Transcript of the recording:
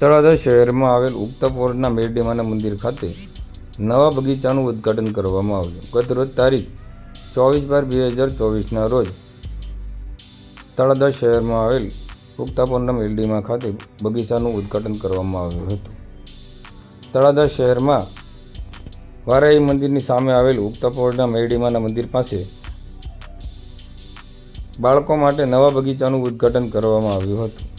તળાજા શહેરમાં આવેલ ઉક્તાપોરના મેરડીમાના મંદિર ખાતે નવા બગીચાનું ઉદ્ઘાટન કરવામાં આવ્યું. ગત રોજ તારીખ ચોવીસ બાર બે હજાર ચોવીસના રોજ તળાજા શહેરમાં આવેલ ઉક્તાપોરના મેરડીમાં ખાતે બગીચાનું ઉદ્ઘાટન કરવામાં આવ્યું હતું. તળાજા શહેરમાં વારાઈ મંદિરની સામે આવેલ ઉક્તાપોરના મેરડીમાના મંદિર પાસે બાળકો માટે નવા બગીચાનું ઉદ્ઘાટન કરવામાં આવ્યું હતું.